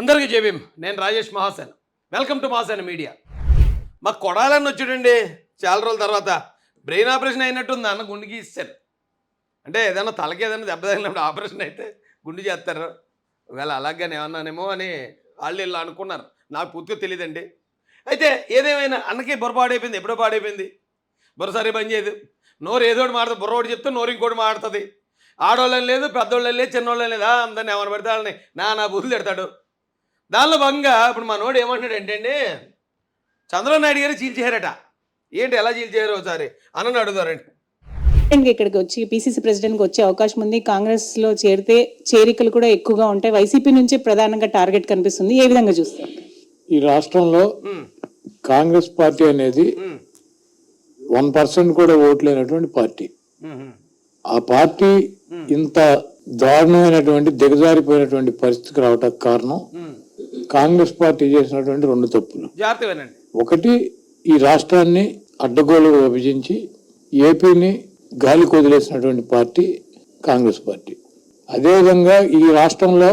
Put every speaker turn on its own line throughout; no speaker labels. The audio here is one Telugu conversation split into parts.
అందరికీ జేబీం నేను Rajesh Mahasen. Welcome to Mahasen media. మాకు కొడాలని వచ్చాడండి చాలా రోజుల తర్వాత. బ్రెయిన్ ఆపరేషన్ అయినట్టుంది అన్న గుండెకి ఇస్తాను అంటే ఏదైనా తలకి ఏదైనా దెబ్బ తగిలినప్పుడు ఆపరేషన్ అయితే గుండె చేస్తారు. ఒకవేళ అలాగే ఏమన్నానేమో అని వాళ్ళు వీళ్ళు అనుకున్నారు. నాకు పూర్తిగా తెలియదండి అయితే ఏదేమైనా అన్నకి బుర్ర పాడైపోయింది. ఎప్పుడో పాడైపోయింది. బుర్ర సరే పని చేయదు. నోరు ఏదో ఒకటి మాడుతుంది. బుర్రోడు చెప్తే నోరు ఇంకోటి మాడుతుంది. ఆడవాళ్ళని లేదు పెద్దోళ్ళని లేదు చిన్నోళ్ళని లేదు. అందరిని ఎవరు పెడితే వాళ్ళని నా నా బుద్ధులు తిడతాడు. దానిలో భాగంగా ఇప్పుడు మా నోడు ఏమంటాడు ఏంటండి చంద్రబాబు నాయుడు గారు చీల్చేశారట. ఏంటి ఎలా చీల్చేశారు ఒకసారి? అన్నని అడుగుతారండి.
ప్రెసిడెంట్గా ఇక్కడికి వచ్చి పిసిసి ప్రెసిడెంట్కి వచ్చే అవకాశం ఉంది. కాంగ్రెస్లో చేరితే చేరికలు కూడా ఎక్కువగా ఉంటాయి. వైసీపీ నుంచే ప్రధానంగా టార్గెట్ కనిపిస్తుంది. ఏ విధంగా చూస్తారు?
ఈ రాష్ట్రంలో కాంగ్రెస్ పార్టీ అనేది వన్ పర్సెంట్ కూడా ఓట్లేనటువంటి పార్టీ. ఆ పార్టీ ఇంత దారుణమైనటువంటి దిగజారిపోయినటువంటి పరిస్థితికి రావటానికి కారణం. కాంగ్రెస్ పార్టీ చేసినటువంటి రెండు తప్పులు. ఒకటి ఈ రాష్ట్రాన్ని అడ్డగోలుగా విభజించి ఏపీని గాలికి వదిలేసినటువంటి పార్టీ కాంగ్రెస్ పార్టీ. అదేవిధంగా ఈ రాష్ట్రంలో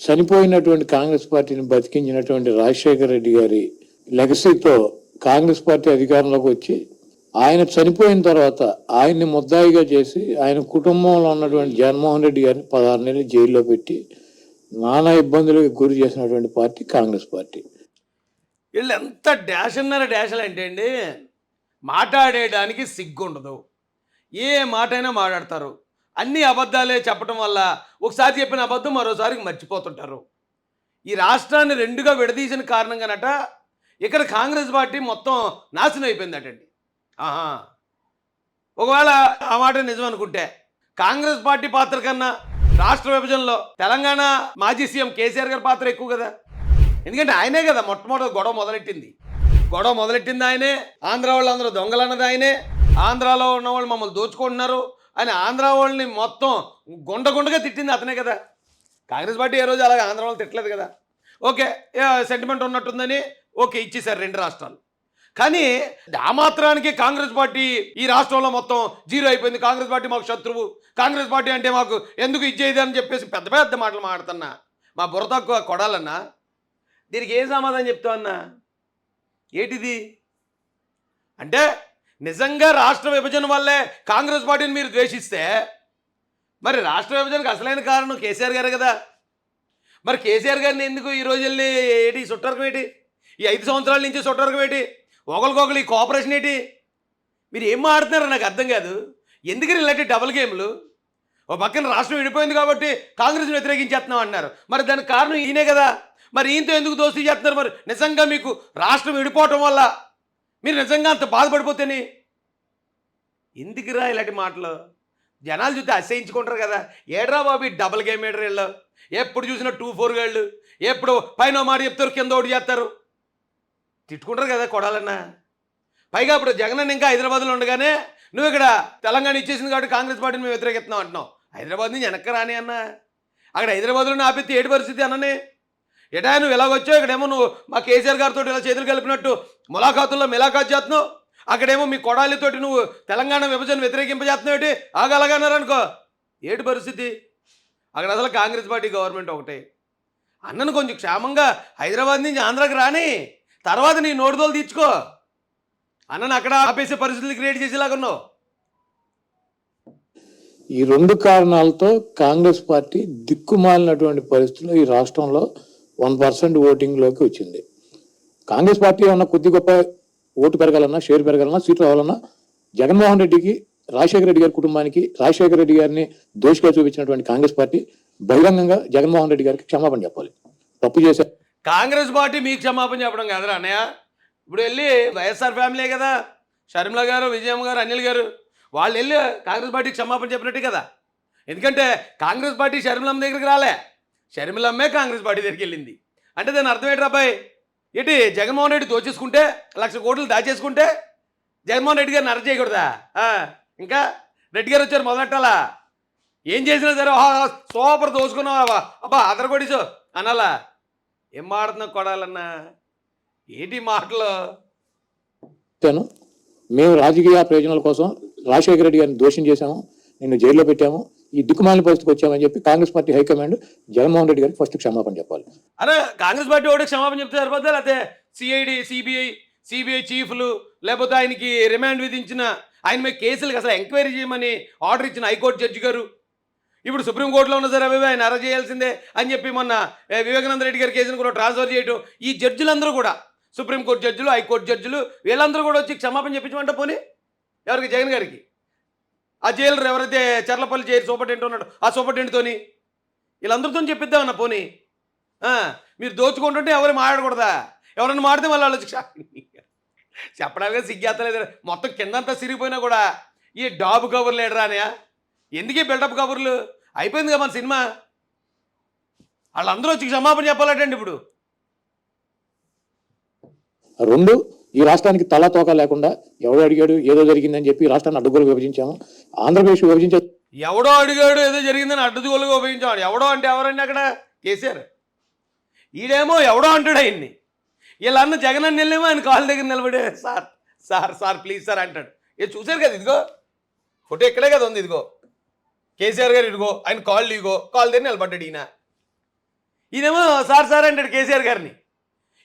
చనిపోయినటువంటి కాంగ్రెస్ పార్టీని బతికించినటువంటి రాజశేఖర రెడ్డి గారి లెగసీతో కాంగ్రెస్ పార్టీ అధికారంలోకి వచ్చి ఆయన చనిపోయిన తర్వాత ఆయన్ని ముద్దాయిగా చేసి ఆయన కుటుంబంలో ఉన్నటువంటి జగన్మోహన్ రెడ్డి గారిని పదహారు నెలలు జైల్లో పెట్టి నానా ఇబ్బందులకు గురి చేసినటువంటి పార్టీ కాంగ్రెస్ పార్టీ.
వీళ్ళు ఎంత డాష్ అన్నారు డాష్లు అంటే అండి? మాట్లాడేయడానికి సిగ్గు ఉండదు ఏ మాటైనా మాట్లాడతారు. అన్ని అబద్ధాలే చెప్పడం వల్ల ఒకసారి చెప్పిన అబద్ధం మరోసారి మర్చిపోతుంటారు. ఈ రాష్ట్రాన్ని రెండుగా విడదీసిన కారణంగానట ఇక్కడ కాంగ్రెస్ పార్టీ మొత్తం నాశనం అయిపోయిందటండి. ఆహా. ఒకవేళ ఆ మాట నిజం అనుకుంటే కాంగ్రెస్ పార్టీ పాత్ర కన్నా రాష్ట్ర విభజనలో తెలంగాణ మాజీ సీఎం కేసీఆర్ గారి పాత్ర ఎక్కువ కదా. ఎందుకంటే ఆయనే కదా మొట్టమొదటి గొడవ మొదలెట్టింది. గొడవ మొదలెట్టింది ఆయనే ఆంధ్ర వాళ్ళందరూ దొంగలు అన్నది ఆయనే ఆంధ్రాలో ఉన్న వాళ్ళు మమ్మల్ని దోచుకుంటున్నారు అని ఆంధ్ర వాళ్ళని మొత్తం గుండ గుండగా తిట్టింది అతనే కదా. కాంగ్రెస్ పార్టీ ఏ రోజు అలాగే ఆంధ్ర వాళ్ళు తిట్టలేదు కదా. ఓకే సెంటిమెంట్ ఉన్నట్టుందని ఓకే ఇచ్చేసారు రెండు రాష్ట్రాలు. కానీ ఆ మాత్రానికి కాంగ్రెస్ పార్టీ ఈ రాష్ట్రంలో మొత్తం జీరో అయిపోయింది. కాంగ్రెస్ పార్టీ మాకు శత్రువు. కాంగ్రెస్ పార్టీ అంటే మాకు ఎందుకు ఇచ్చేది అని చెప్పేసి పెద్ద పెద్ద మాటలు మాడుతున్నా మా బుర్ర తక్కువ కొడాలన్నా. దీనికి ఏం సమాధానం చెప్తావు అన్నా? ఏంటిది? అంటే నిజంగా రాష్ట్ర విభజన వల్లే కాంగ్రెస్ పార్టీని మీరు ద్వేషిస్తే మరి రాష్ట్ర విభజనకు అసలైన కారణం కేసీఆర్ గారు కదా. మరి కేసీఆర్ గారిని ఎందుకు ఈ రోజు వెళ్ళి ఏంటి ఈ సుట్టరకం ఏంటి? ఈ ఐదు సంవత్సరాల నుంచి సుట్టరకం ఏంటి? ఒకరికొకరు ఈ కోఆపరేషన్ ఏంటి? మీరు ఏం ఆడుతున్నారో నాకు అర్థం కాదు. ఎందుకని ఇలాంటి డబుల్ గేమ్లు ఓ పక్కన రాష్ట్రం విడిపోయింది కాబట్టి కాంగ్రెస్ని వ్యతిరేకించేస్తున్నాం అన్నారు మరి దానికి కారణం ఈయనే కదా. మరి ఈయనతో ఎందుకు దోస్తీ చేస్తున్నారు మరి? నిజంగా మీకు రాష్ట్రం విడిపోవటం వల్ల మీరు నిజంగా అంత బాధపడిపోతేని? ఎందుకురా ఇలాంటి మాటలు? జనాలు చూస్తే అసహించుకుంటారు కదా. ఏడ్రా బాబు ఈ డబుల్ గేమ్ ఏడ్రా వీళ్ళు? ఎప్పుడు చూసినా టూ ఫోర్ గాళ్ళు ఎప్పుడు పైన మాట చెప్తారు కింద ఒకటి చేస్తారు? తిట్టుకుంటారు కదా కొడాలన్నా. పైగా ఇప్పుడు జగన్ అన్న ఇంకా హైదరాబాద్లో ఉండగానే నువ్వు ఇక్కడ తెలంగాణ ఇచ్చేసింది కాబట్టి కాంగ్రెస్ పార్టీని మేము వ్యతిరేకిస్తున్నాం అంటున్నావు. హైదరాబాద్ నుంచి వెనక్కి రాని అన్న. అక్కడ హైదరాబాద్లో ఆపెత్తి ఏటి పరిస్థితి అన్నని? ఎటా నువ్వు ఎలాగొచ్చావు? ఇక్కడేమో నువ్వు మా కేసీఆర్ గారితో ఇలా చేతులు కలిపినట్టు ములాఖాతుల్లో మిలాఖాత్ చేస్తున్నావు. అక్కడేమో మీ కొడాలితోటి నువ్వు తెలంగాణ విభజన వ్యతిరేకింపజేస్తున్నావు ఏంటి? ఆగలగన్నారనుకో ఏటి పరిస్థితి? అక్కడ అసలు కాంగ్రెస్ పార్టీ గవర్నమెంట్ ఒకటే. అన్నను కొంచెం క్షేమంగా హైదరాబాద్ నుంచి ఆంధ్రాకి రాని. తర్వాత నీ నోటుదోలు తీర్చుకో. అన్నను అక్కడ ఆపేసే పరిస్థితులు క్రియేట్ చేసేలాగా ఉన్నావు.
ఈ రెండు కారణాలతో కాంగ్రెస్ పార్టీ దిక్కుమాలినటువంటి పరిస్థితుల్లో ఈ రాష్ట్రంలో వన్ పర్సెంట్ ఓటింగ్లోకి వచ్చింది. కాంగ్రెస్ పార్టీ ఏమన్నా కొద్ది గొప్ప ఓటు పెరగాలన్నా షేర్ పెరగాలన్నా సీట్లు రావాలన్నా జగన్మోహన్ రెడ్డికి రాజశేఖర రెడ్డి గారి కుటుంబానికి రాజశేఖర రెడ్డి గారిని దోషిగా చూపించినటువంటి కాంగ్రెస్ పార్టీ బహిరంగంగా జగన్మోహన్ రెడ్డి గారికి క్షమాపణ చెప్పాలి. తప్పు చేశారు.
కాంగ్రెస్ పార్టీ మీకు క్షమాపణ చెప్పడం కదరా అన్నయ్య. ఇప్పుడు వెళ్ళి వైఎస్ఆర్ ఫ్యామిలీ కదా. షర్మిల గారు విజయమ్మ గారు అనిల్ గారు వాళ్ళు వెళ్ళి కాంగ్రెస్ పార్టీకి క్షమాపణ చెప్పినట్టే కదా. ఎందుకంటే కాంగ్రెస్ పార్టీ షర్మిలమ్మ దగ్గరికి రాలే. షర్మిలమ్మే కాంగ్రెస్ పార్టీ దగ్గరికి వెళ్ళింది. అంటే దాని అర్థం ఏంటి అబ్బాయి? ఏంటి జగన్మోహన్ రెడ్డి దోచేసుకుంటే లక్ష కోట్లు దాచేసుకుంటే జగన్మోహన్ రెడ్డి గారిని అరెస్ట్ చేయకూడదా? ఇంకా? రెడ్డి గారు వచ్చారు మొదలెట్టాలా? ఏం చేసినా సరే సూపర్ దోచుకున్నావా? అబ్బా అదర అనాలా? ఏం మాడుతున్నా కొడాలన్నా? ఏంటి మాటలు?
మేము రాజకీయ ప్రయోజనాల కోసం రాజశేఖర రెడ్డి గారిని దోషం చేశాము. నిన్ను జైల్లో పెట్టాము. ఈ దిక్కుమాలిన పరిస్థితికి వచ్చామని చెప్పి Congress party high command Jaganmohan Reddy గారికి ఫస్ట్ క్షమాపణ చెప్పాలి.
అరే కాంగ్రెస్ పార్టీ ఒకటి క్షమాపణ చెప్తే సరిపోద్దా? లేకపోతే సిఐడి సిబిఐ సిబిఐ చీఫ్లు లేకపోతే ఆయనకి రిమాండ్ విధించిన ఆయన మీద కేసులకు అసలు ఎంక్వైరీ చేయమని ఆర్డర్ ఇచ్చిన హైకోర్టు జడ్జి గారు ఇప్పుడు సుప్రీంకోర్టులో ఉన్న సరే అవి ఆయన అరెస్ట్ చేయాల్సిందే అని చెప్పి మొన్న వివేకానంద రెడ్డి గారి కేసును కూడా ట్రాన్స్ఫర్ చేయటం. ఈ జడ్జిలందరూ కూడా సుప్రీంకోర్టు జడ్జిలు హైకోర్టు జడ్జిలు వీళ్ళందరూ కూడా వచ్చి క్షమాపణ చెప్పించమంట పోనీ? ఎవరికి? జగన్ గారికి. ఆ జైలర్ ఎవరైతే చర్లపల్లి జైలు సూపరింటెండెంట్ ఉన్నాడు ఆ సూపరింటెండెంట్తోని? వీళ్ళందరితో చెప్పిద్దామన్న పోనీ? మీరు దోచుకుంటుంటే ఎవరు మాట్లాడకూడదా? ఎవరైనా మాడితే మళ్ళీ వాళ్ళు వచ్చి చెప్పడానికి సిగ్గేత్తలేదు మొత్తం కిందంతా సిరిగిపోయినా కూడా ఈ డాబు కవర్ లేడరా అనయా ఎందుకు బిల్డప్ కబుర్లు? అయిపోయింది కదా మన సినిమా? వాళ్ళందరూ వచ్చి క్షమాపణ చెప్పాలటండి ఇప్పుడు.
రెండు ఈ రాష్ట్రానికి తలా తోక లేకుండా ఎవడో అడిగాడు ఏదో జరిగిందని చెప్పి ఈ రాష్ట్రాన్ని అడ్డుగోలు విభజించాము. ఆంధ్రప్రదేశ్ విభజించే
ఎవడో అడిగాడు ఏదో జరిగిందని అడ్డుదోలుగా ఉపయోగించాడు ఎవడో అంటే ఎవరండి అక్కడ? కేసీఆర్. ఈడేమో ఎవడో అంటాడు ఆయన్ని. వీళ్ళన్న జగన్ అని వెళ్ళేమో ఆయన కాళ్ళ దగ్గర నిలబడే sir sir sir please sir అంటాడు. ఇది చూశారు కదా ఇదిగో. ఫోటో ఇక్కడే కదా ఉంది ఇదిగో. కేసీఆర్ గారు ఇడుగో ఆయన కాళ్ళు ఇగో కాళ్ళ దగ్గర నిలబడ్డాడు ఈయన. ఈయనేమో సార్ సార్ అంటాడు కేసీఆర్ గారిని.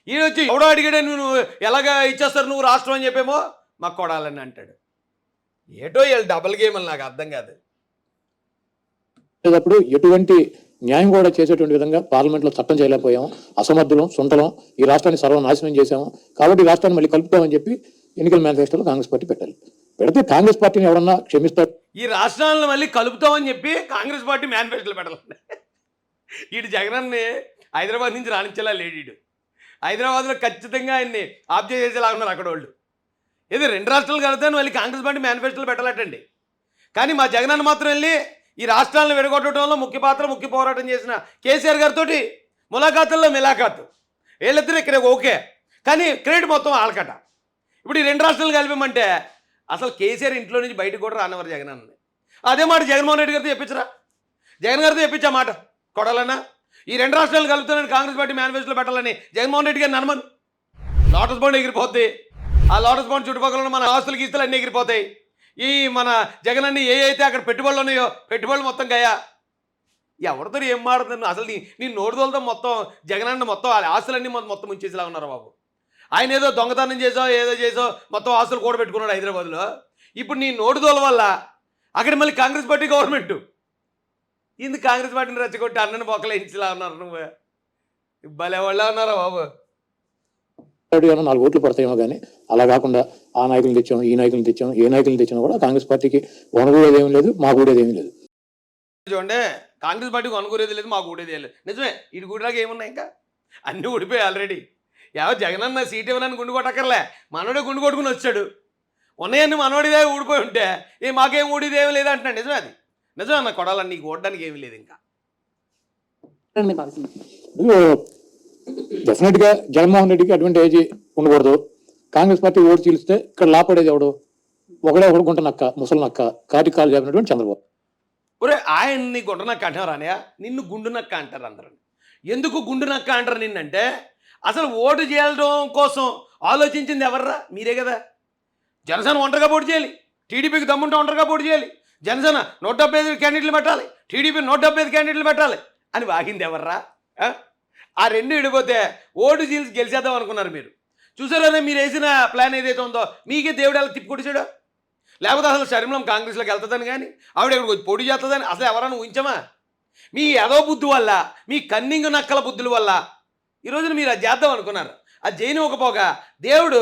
ఈయన వచ్చి ఎవడో అడిగాడు నువ్వు ఎలాగ ఇచ్చేస్తారు నువ్వు రాష్ట్రం అని చెప్పేమో? మాకు కొడాలని అంటాడు. ఏటో వీళ్ళు డబల్ గేమ్ అని నాకు అర్థం కాదు.
చేసేటప్పుడు ఎటువంటి న్యాయం కూడా చేసేటువంటి విధంగా పార్లమెంట్లో చట్టం చేయలేకపోయాము అసమర్థులం సొంతలం ఈ రాష్ట్రాన్ని సర్వనాశనం చేశాము కాబట్టి రాష్ట్రాన్ని మళ్ళీ కలుపుతామని చెప్పి ఎన్నికల మేనిఫెస్టోలో కాంగ్రెస్ పార్టీ పెట్టాలి. పెడితే కాంగ్రెస్ పార్టీని ఎవరన్నా క్షమిస్తారు?
ఈ రాష్ట్రాలను మళ్ళీ కలుపుతామని చెప్పి కాంగ్రెస్ పార్టీ మేనిఫెస్టోలు పెట్టాలండి ఈడు జగనన్ని హైదరాబాద్ నుంచి రాణించేలా లేడీడు ఈడు. హైదరాబాద్లో ఖచ్చితంగా ఆయన్ని ఆప్ చేసేలా ఉన్నారు అక్కడ వాళ్ళు ఇది రెండు రాష్ట్రాలు కలిపితే మళ్ళీ కాంగ్రెస్ పార్టీ మేనిఫెస్టోలు పెట్టాలటండి. కానీ మా జగనన్న మాత్రం వెళ్ళి ఈ రాష్ట్రాలను విడగొట్టడంలో ముఖ్య పాత్ర ముఖ్య పోరాటం చేసిన కేసీఆర్ గారితో ములాఖాతుల్లో మిలాఖాతు. వీళ్ళిద్దరూ ఇక్కడ ఓకే. కానీ క్రెడిట్ మొత్తం ఆలకట. ఇప్పుడు ఈ రెండు రాష్ట్రాలు కలిపమంటే అసలు కేసీఆర్ ఇంట్లో నుంచి బయటకు కూడా రానివారు జగన్ అన్నది అదే మాట జగన్మోహన్ రెడ్డి గారితో చెప్పించరా? జగన్ గారితో చెప్పించా మాట. కొడాలన్నా? ఈ రెండు రాష్ట్రాలు కలుపుతానని కాంగ్రెస్ పార్టీ మేనిఫెస్టోలో పెట్టాలని జగన్మోహన్ రెడ్డి గారిని నమ్మను లోటస్ బాండ్ ఎగిరిపోద్ది. ఆ లోటస్ బాండ్ చుట్టుపక్కల ఉన్న మన ఆస్తులు గీస్తులు అన్నీ ఎగిరిపోతాయి. ఈ మన జగన్ అన్ని ఏ అయితే అక్కడ పెట్టుబడులు ఉన్నాయో పెట్టుబడులు మొత్తం గయా. ఎవరితో ఏం మాడుతుంది అసలు నీ నీ నోడుదలతో మొత్తం జగన్ అన్న మొత్తం ఆస్తులన్నీ మొత్తం మొత్తం ముంచేసేలా ఉన్నారు బాబు? ఆయన ఏదో దొంగతనం చేసో ఏదో చేసో మొత్తం ఆస్తులు కూడా పెట్టుకున్నాడు హైదరాబాద్లో. ఇప్పుడు నీ నోటుదోల వల్ల అక్కడ మళ్ళీ కాంగ్రెస్ పార్టీ గవర్నమెంట్. ఇందుకు కాంగ్రెస్ పార్టీని రెచ్చగొట్టి అన్నని బొక్కలేయించేలా ఉన్నారు నువ్వు? భలే వాళ్ళ ఉన్నారా బాబు?
నాలుగు ఓట్లు పడతాయేమో కానీ అలా కాకుండా ఆ నాయకులు తెచ్చాం ఈ నాయకులు తెచ్చాం ఏ నాయకులు తెచ్చినా కూడా కాంగ్రెస్ పార్టీకి వనగూడేది ఏమీ లేదు మా కూడా ఏమీ లేదు.
చూడండి కాంగ్రెస్ పార్టీకి అనుకునేది లేదు మాకు ఊడేది లేదు. నిజమే ఇటు గుడిలాగా ఏమున్నాయి ఇంకా? అన్నీ ఊడిపోయాయి ఆల్రెడీ ఏవో జగనన్న సీట్ ఇవ్వనని గుండు కొట్టక్కర్లే. మనోడే గుండు కొట్టుకుని వచ్చాడు. ఉన్నాయన్ని మనోడిదే ఊడిపోయి ఉంటే ఏ మాకేం ఊడిది ఏమీ లేదు అంటున్నాడు. నిజమే అది. నిజమే అన్న కొడాలని నీకు ఓడడానికి ఏమీ లేదు ఇంకా.
డెఫినెట్గా జగన్మోహన్ రెడ్డికి అటువంటి ఏజ్ ఉండకూడదు. కాంగ్రెస్ పార్టీ ఓటు చీలిస్తే ఇక్కడ లాపడేది ఎవడు? ఒకడే ఒకడు గుంట నక్క ముసలి నక్క కాటి కాలు చెప్పినటువంటి చంద్రబాబు.
ఒరే ఆయన్ని గుండు నక్క అంటారు అనయా నిన్ను గుండు నక్క అంటారు అందరూ. ఎందుకు గుండు నక్క అంటారు నిన్నంటే? అసలు ఓటు చేయడం కోసం ఆలోచించింది ఎవర్రా? మీరే కదా. జనసేన ఒంటరిగా పోటీ చేయాలి. టీడీపీకి దమ్ముంటే ఒంటరిగా పోటీ చేయాలి. జనసేన నూట డెబ్బై ఐదు క్యాండిడేట్లు పెట్టాలి. టీడీపీ నూట డెబ్బై ఐదు క్యాండిడేట్లు పెట్టాలి అని వాగింది ఎవర్రా? ఆ? రెండు విడిపోతే ఓటు చీల్చి గెలిచేద్దాం అనుకున్నారు మీరు. చూసారా మీరు వేసిన ప్లాన్ ఏదైతే ఉందో? మీకే దేవుడు ఎలా తిప్పి లేకపోతే అసలు శరీరం కాంగ్రెస్లోకి వెళ్తుందని కానీ ఆవిడ ఇక్కడికి వచ్చి పొడి చేస్తుందని అసలు ఎవరైనా ఊహించమా? మీ ఎదో బుద్ధి వల్ల మీ కన్నింగ్ నక్కల బుద్ధుల వల్ల ఈ రోజున మీరు అది చేద్దాం అనుకున్నారు. అది చేయని ఒకపోగా దేవుడు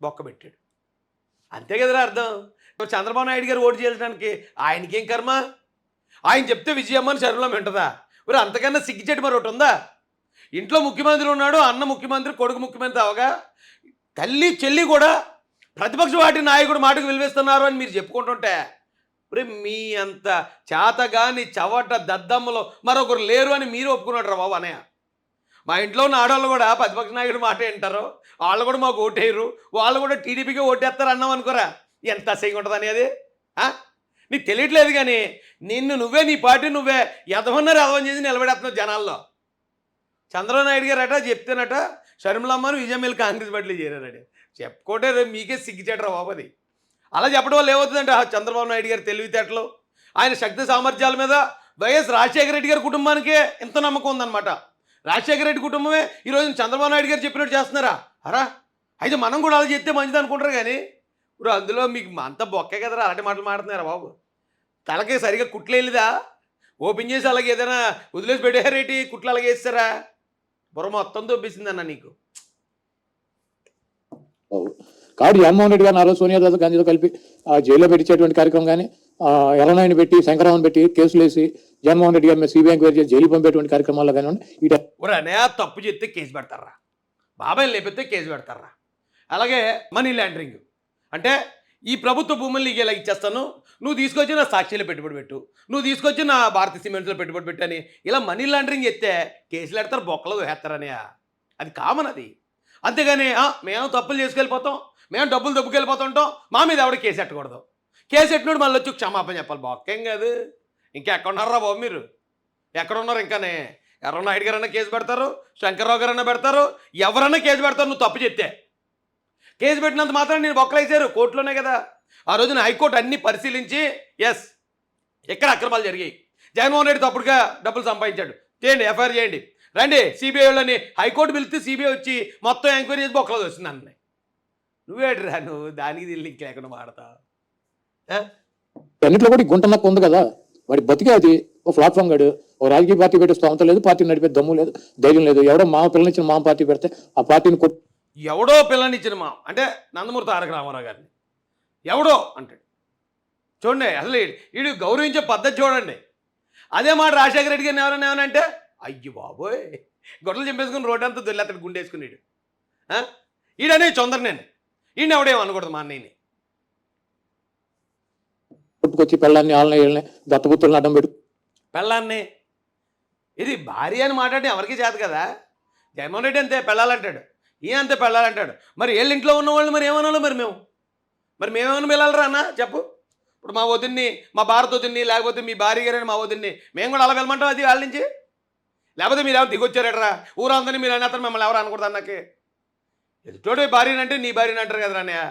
బొక్క పెట్టాడు. అంతే కదరా అర్థం? చంద్రబాబు నాయుడు గారు ఓటు చేయడానికి ఆయనకేం కర్మ? ఆయన చెప్తే విజయమ్మని శరీరంలో వింటదా మరి అంతకన్నా సిగ్గిచెట్టు మరి ఒకటి ఉందా? ఇంట్లో ముఖ్యమంత్రి ఉన్నాడు అన్న ముఖ్యమంత్రి కొడుకు ముఖ్యమంత్రి అవగా తల్లి చెల్లి కూడా ప్రతిపక్ష పార్టీ నాయకుడు మాటకు విలువేస్తున్నారు అని మీరు చెప్పుకుంటుంటే మరి మీ అంత చేతగాని చవట దద్దమ్మలో మరొకరు లేరు అని మీరు ఒప్పుకున్నాడు రా బాబు అనయ్య? మా ఇంట్లో ఉన్న ఆడవాళ్ళు కూడా ప్రతిపక్ష నాయకుడు మాట వింటారు. వాళ్ళు కూడా మాకు ఓటేయరు. వాళ్ళు కూడా టీడీపీకి ఓటేస్తారు అన్నాం అనుకోరా. ఎంత అసహ్యం ఉంటుంది అనేది? నీకు తెలియట్లేదు కానీ నిన్ను నువ్వే నీ పార్టీ నువ్వే ఎదవన్నారు ఎదవని చేసి నిలబడేస్తున్నావు జనాల్లో. చంద్రబాబు నాయుడు గారు అట చెప్తేనట షర్మిలమ్మను విజయమేలు కాంగ్రెస్ పార్టీలో చేరారట. చెప్పుకోటే రేపు మీకే సిగ్గుచేటరా బాబు అది. అలా చెప్పడం వల్ల ఏమవుతుందంటే ఆ చంద్రబాబు నాయుడు గారి తెలివితేటలు ఆయన శక్తి సామర్థ్యాల మీద వైఎస్ రాజశేఖర రెడ్డి గారి కుటుంబానికే ఇంత నమ్మకం ఉందన్నమాట. రాజశేఖర రెడ్డి కుటుంబమే ఈరోజు చంద్రబాబు నాయుడు గారు చెప్పినట్టు చేస్తున్నారా? అరా? అయితే మనం కూడా అలా చెప్తే మంచిది అనుకుంటారు కానీ ఇప్పుడు అందులో మీకు అంత బొక్కే కదరా అలాంటి మాటలు మాడుతున్నారా బాబు? తలకి సరిగా కుట్లేదా ఓపెన్ చేసి అలాగే ఏదైనా వదిలేసి పెట్టారేటి కుట్లు అలాగే వేస్తారా? బుర్ర మొత్తం దొబ్బేసిందన్న నీకు.
కాబట్టి జగన్మోహన్ రెడ్డి గారిని ఆ రోజు సోనియా గాంధీతో కలిపి ఆ జైల్లో పెట్టించేటువంటి కార్యక్రమం కానీ ఎర్రనాయుని పెట్టి శంకరరావుని పెట్టి కేసులు వేసి జగన్మోహన్ రెడ్డి గారి మీద సిబిఐ ఎంక్వైరీ చేసి జైలు పంపేటువంటి కార్యక్రమాల్లో కానివ్వండి
తప్పు చెప్తే కేసు పెడతారా? బాబాయ్ లేపితే కేసు పెడతారా? అలాగే మనీ లాండరింగ్. అంటే ఈ ప్రభుత్వ భూములు నీకు ఇలా ఇచ్చేస్తాను నువ్వు తీసుకొచ్చి నా సాక్షిలో పెట్టుబడి పెట్టు నువ్వు తీసుకొచ్చి నా భారత సిమెంట్స్లో పెట్టుబడి పెట్టని ఇలా మనీ లాండరింగ్ చేస్తే కేసులు పెడతారు బొక్కలు వేస్తారని అది కామన్ అది. అంతేగాని మేము తప్పులు చేసుకెళ్ళిపోతాం మేము డబ్బులు దొబ్బుకెళ్ళిపోతుంటాం మా మీద ఎవడ కేసు పెట్టకూడదు. కేసు ఎట్టినోడు మళ్ళీ వచ్చి క్షమాపణ చెప్పాలి. బొక్కేం కాదు. ఇంకా ఎక్కడ ఉన్నారా బాబు మీరు? ఎక్కడ ఉన్నారు ఇంకానే నాయుడు గారన్నా కేసు పెడతారు శంకర్రావు గారన్నా పెడతారు ఎవరన్నా కేసు పెడతారు నువ్వు తప్పు చెప్తే. కేసు పెట్టినంత మాత్రం నేను బొక్కలేసారు కోర్టులోనే కదా. ఆ రోజున హైకోర్టు అన్ని పరిశీలించి ఎస్ ఎక్కడ అక్రమాలు జరిగాయి. జగన్మోహన్ రెడ్డి తప్పుడుగా డబ్బులు సంపాదించాడు. చేయండి ఎఫ్ఐఆర్ చేయండి. రండి సిబిఐ వాళ్ళని హైకోర్టు పిలిస్తే సిబిఐ వచ్చి మొత్తం ఎంక్వైరీ చేసి బొక్కలో వస్తుంది నువ్వేడు నువ్వేట్రా నువ్వు? దానికి దీనికి లింక్ లేకుండా మాడతావు.
అన్నింటిలో కూడా గుంట నక్క ఉంది కదా. వాడి బతికే అది. ఓ ప్లాట్ఫామ్ గడు ఓ రాజకీయ పార్టీ పెట్టే స్తోమత లేదు పార్టీ నడిపే దమ్ము లేదు ధైర్యం లేదు. ఎవడో మా పిల్లనిచ్చిన మా పార్టీ పెడితే ఆ పార్టీని
ఎవడో పిల్లనిచ్చిన మా అంటే నందమూరి తారక రామారావు గారిని. ఎవడో అంటాడు. చూడండి అసలు వీడు గౌరవించే పద్ధతి చూడండి. అదే మాట రాజశేఖర రెడ్డి గారిని ఎవరైనా ఏమైనా అంటే అయ్యి బాబోయ్ గొడవలు చంపేసుకుని రోడ్డు అంతా దొల్లి అతడు గుండేసుకున్నాడు ఈడనే చొందరనేను. ఈయన ఎవడేమో అనకూడదు మా అన్నయ్యని.
కొట్టుకొచ్చి పెళ్ళాన్ని వాళ్ళని వీళ్ళని దత్తపుత్రులను అడ్డం పెట్టు
పెళ్ళాన్ని? ఇది భార్య అని మాట్లాడి ఎవరికి చేత కదా? జగన్మోహన్ రెడ్డి అంతే పెళ్ళాలంటాడు. ఈయన అంతే పెళ్ళాలంటాడు. మరి వీళ్ళ ఇంట్లో ఉన్న వాళ్ళు మరి ఏమనాలో మరి మేము? మరి మేమేమైనా వెళ్ళాలరా అన్న? చెప్పు. ఇప్పుడు మా వదిన్ని మా భారత వదిన్ని లేకపోతే మీ భార్య గారని మా వదిన్ని మేము కూడా అలా వెళ్ళమంటాం అది వాళ్ళ నుంచి? లేకపోతే మీరు ఎవరు దిగొచ్చారట్రా? ఊరందరినీ మీరు అన్న మిమ్మల్ని ఎవరు అనకూడదు అన్నకి? ఎదుటోడు భార్యనంటే నీ భార్యని అంటారు కదరా అన్నయ్య?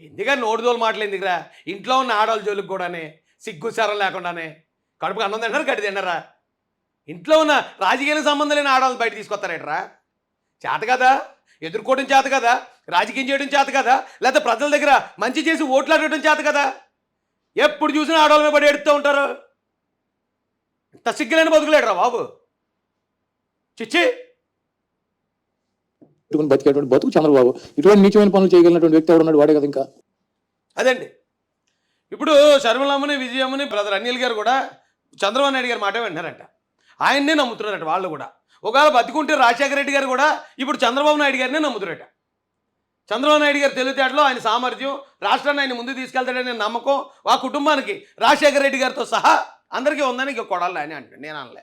ఎందుకని నోటిదోలు మాటలు ఎందుకురా ఇంట్లో ఉన్న ఆడవాళ్ళ జోలికి కూడానే సిగ్గుసారం లేకుండానే. కడుపుకి అన్నం తింటారు గడ్డి తింటారా ఇంట్లో ఉన్న రాజకీయ సంబంధం లేని ఆడవాళ్ళు బయట తీసుకొస్తారేట్రా? చేత కదా? ఎదుర్కోవడం చేత కదా? రాజకీయం చేయడం చేత కదా? లేకపోతే ప్రజల దగ్గర మంచి చేసి ఓట్లాడటం చేత కదా? ఎప్పుడు చూసినా ఆడవాళ్ళ మీద పడి ఎడుతూ ఉంటారు. ఇంత సిగ్గులేని బతుకులేడరా బాబు. చిచ్చి.
పెట్టుకుని బతికేటువంటి బతుకు చంద్రబాబు ఇటువంటి నీచమైన పనులు చేయగలిగినటువంటి వ్యక్తి ఎవడున్నాడు వాడే కదా ఇంకా.
అదండి. ఇప్పుడు శర్మలమ్మని విజయమ్మని బ్రదర్ అనిల్ గారు కూడా చంద్రబాబు నాయుడు గారి మాట వింటున్నారంట. ఆయన్నే నమ్ముతున్నారట వాళ్ళు కూడా. ఒకవేళ బతికుంటే రాజశేఖర రెడ్డి గారు కూడా ఇప్పుడు చంద్రబాబు నాయుడు గారినే నమ్ముతున్నారట. చంద్రబాబు నాయుడు గారి తెలివితేటలో ఆయన సామర్థ్యం రాష్ట్రాన్ని ఆయన ముందు తీసుకెళ్తాడనే నమ్మకం ఆ కుటుంబానికి రాజశేఖర రెడ్డి గారితో సహా అందరికీ ఉందని ఇక కొడాలి అని అంటాడు నేను అనలే.